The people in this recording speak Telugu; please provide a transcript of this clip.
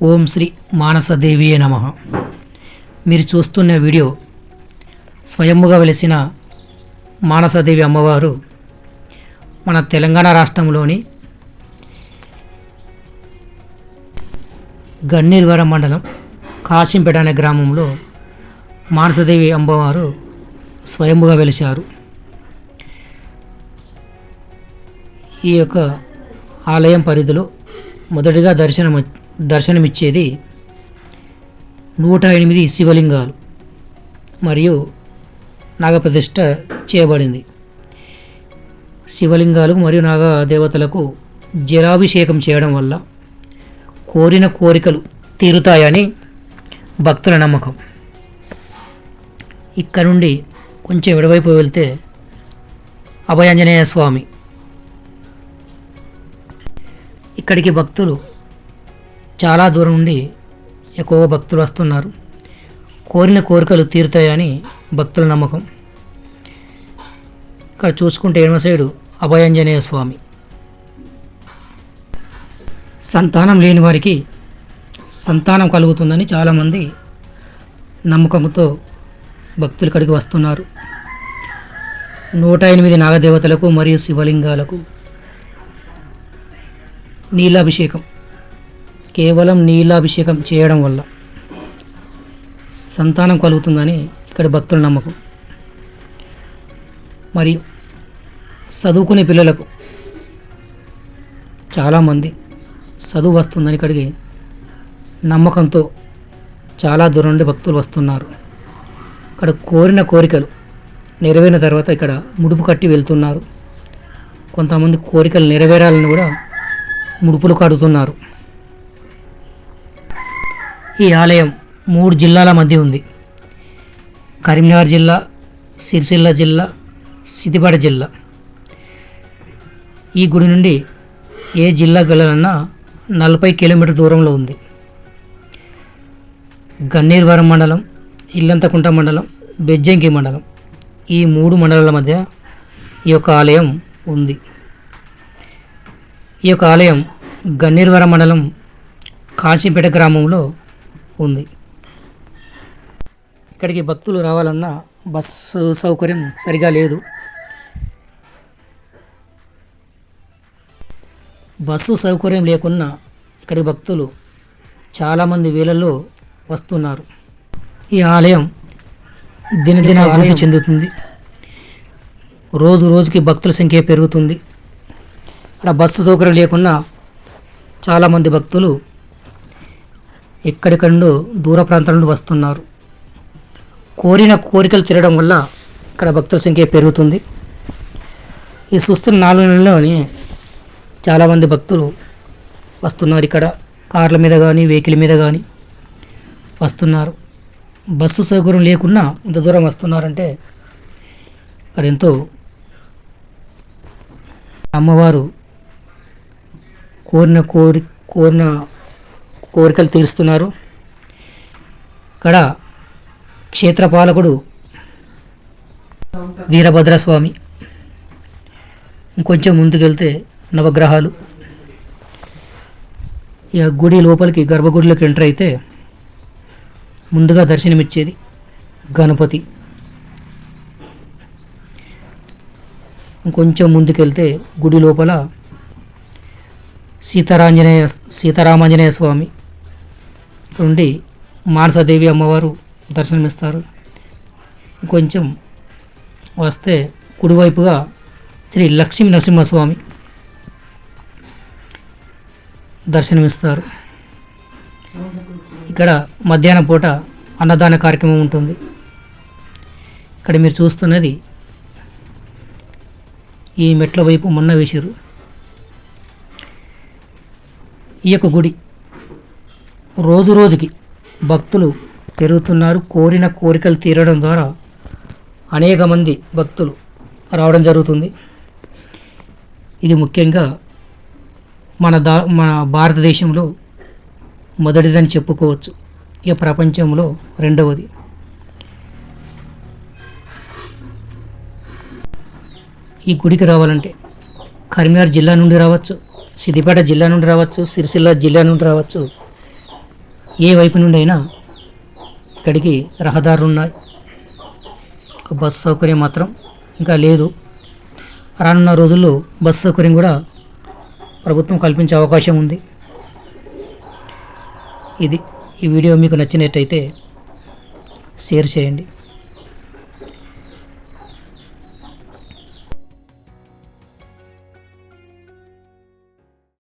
ఓం శ్రీ మానసదేవియే నమ. మీరు చూస్తున్న వీడియో స్వయముగా వెలిసిన మానసదేవి అమ్మవారు మన తెలంగాణ రాష్ట్రంలోని గన్నీర్వరం మండలం కాశింపేట అనే గ్రామంలో మానసదేవి అమ్మవారు స్వయంగా వెలిశారు. ఈ యొక్క ఆలయం పరిధిలో మొదటిగా దర్శనం దర్శనమిచ్చేది నూట ఎనిమిది శివలింగాలు మరియు నాగప్రతిష్ట చేయబడింది. శివలింగాలు మరియు నాగ దేవతలకు జలాభిషేకం చేయడం వల్ల కోరిన కోరికలు తీరుతాయని భక్తుల నమ్మకం. ఇక్కడ నుండి కొంచెం ఎడవైపు వెళ్తే అభయాంజనేయ స్వామి. ఇక్కడికి భక్తులు చాలా దూరం నుండి ఎక్కువగా భక్తులు వస్తున్నారు. కోరిన కోరికలు తీరుతాయని భక్తుల నమ్మకం. ఇక్కడ చూసుకుంటే ఎడమ సైడు అభయాంజనేయ స్వామి. సంతానం లేని వారికి సంతానం కలుగుతుందని చాలామంది నమ్మకంతో భక్తులు ఇక్కడికి వస్తున్నారు. నూట ఎనిమిది నాగదేవతలకు మరియు శివలింగాలకు నీలాభిషేకం. కేవలం నీలాభిషేకం చేయడం వల్ల సంతానం కలుగుతుందని ఇక్కడ భక్తుల నమ్మకం. మరి చదువుకునే పిల్లలకు చాలామంది చదువు వస్తుందని ఇక్కడికి నమ్మకంతో చాలా దూరం నుండి భక్తులు వస్తున్నారు. ఇక్కడ కోరిన కోరికలు నెరవేరిన తర్వాత ఇక్కడ ముడుపు కట్టి వెళ్తున్నారు. కొంతమంది కోరికలు నెరవేరాలని కూడా ముడుపులు కడుతున్నారు. ఈ ఆలయం మూడు జిల్లాల మధ్య ఉంది. కరీంనగర్ జిల్లా సిరిసిల్ల జిల్లా సిద్దిపేట జిల్లా. ఈ గుడి నుండి ఏ జిల్లాకు వెళ్ళాలన్నా నలభై కిలోమీటర్ దూరంలో ఉంది. గన్నీర్వరం మండలం ఇల్లంతకుంట మండలం బెజ్జంకి మండలం ఈ మూడు మండలాల మధ్య ఈ యొక్క ఆలయం ఉంది. ఈ యొక్క ఆలయం గన్నీర్వరం మండలం కాశీపేట గ్రామంలో ఉంది. ఇక్కడికి భక్తులు రావాలన్నా బస్సు సౌకర్యం సరిగా లేదు. బస్సు సౌకర్యం లేకున్నా ఇక్కడికి భక్తులు చాలామంది వేలల్లో వస్తున్నారు. ఈ ఆలయం దినదిన అభివృద్ధి చెందుతుంది. రోజు రోజుకి భక్తుల సంఖ్య పెరుగుతుంది. ఇక్కడ బస్సు సౌకర్యం లేకున్నా చాలామంది భక్తులు ఎక్కడిక్కడ నుండో దూర ప్రాంతాల నుండి వస్తున్నారు. కోరిన కోరికలు తీరడం వల్ల ఇక్కడ భక్తుల సంఖ్య పెరుగుతుంది. ఈ చూస్తున్న నాలుగు నెలల్లోని చాలామంది భక్తులు వస్తున్నారు ఇక్కడ. కార్ల మీద కానీ వెహికల్ మీద కానీ వస్తున్నారు. బస్సు సౌకర్యం లేకుండా ఇంత దూరం వస్తున్నారంటే ఇక్కడ ఎంతో అమ్మవారు కోరిన కోరి కోరిన కోరికలు తీరుస్తున్నారు. ఇక్కడ క్షేత్రపాలకుడు వీరభద్రస్వామి. ఇంకొంచెం ముందుకెళ్తే నవగ్రహాలు. ఇక గుడి లోపలికి గర్భగుడిలోకి ఎంటర్ అయితే ముందుగా దర్శనమిచ్చేది గణపతి. ఇంకొంచెం ముందుకెళ్తే గుడి లోపల సీతారాంజనేయ సీతారామాంజనేయ స్వామి. నుండి మానసాదేవి అమ్మవారు దర్శనమిస్తారు. కొంచెం వస్తే కుడివైపుగా శ్రీ లక్ష్మీ నరసింహస్వామి దర్శనమిస్తారు. ఇక్కడ మధ్యాహ్నం పూట అన్నదాన కార్యక్రమం ఉంటుంది. ఇక్కడ మీరు చూస్తున్నది ఈ మెట్ల వైపు మొన్న వేసారు. ఈ యొక్క గుడి రోజు రోజుకి భక్తులు పెరుగుతున్నారు. కోరిన కోరికలు తీరడం ద్వారా అనేక మంది భక్తులు రావడం జరుగుతుంది. ఇది ముఖ్యంగా మన దా మన భారతదేశంలో మొదటిదని చెప్పుకోవచ్చు. ఇక ప్రపంచంలో రెండవది. ఈ గుడికి రావాలంటే కరీంనగర్ జిల్లా నుండి రావచ్చు సిద్దిపేట జిల్లా నుండి రావచ్చు సిరిసిల్ల జిల్లా నుండి రావచ్చు ఏ వైపు నుండి అయినా ఇక్కడికి రహదారులు ఉన్నాయి బస్ సౌకర్యం మాత్రం ఇంకా లేదు. రానున్న రోజుల్లో బస్ సౌకర్యం కూడా ప్రభుత్వం కల్పించే అవకాశం ఉంది. ఇది ఈ వీడియో మీకు నచ్చినట్టయితే షేర్ చేయండి.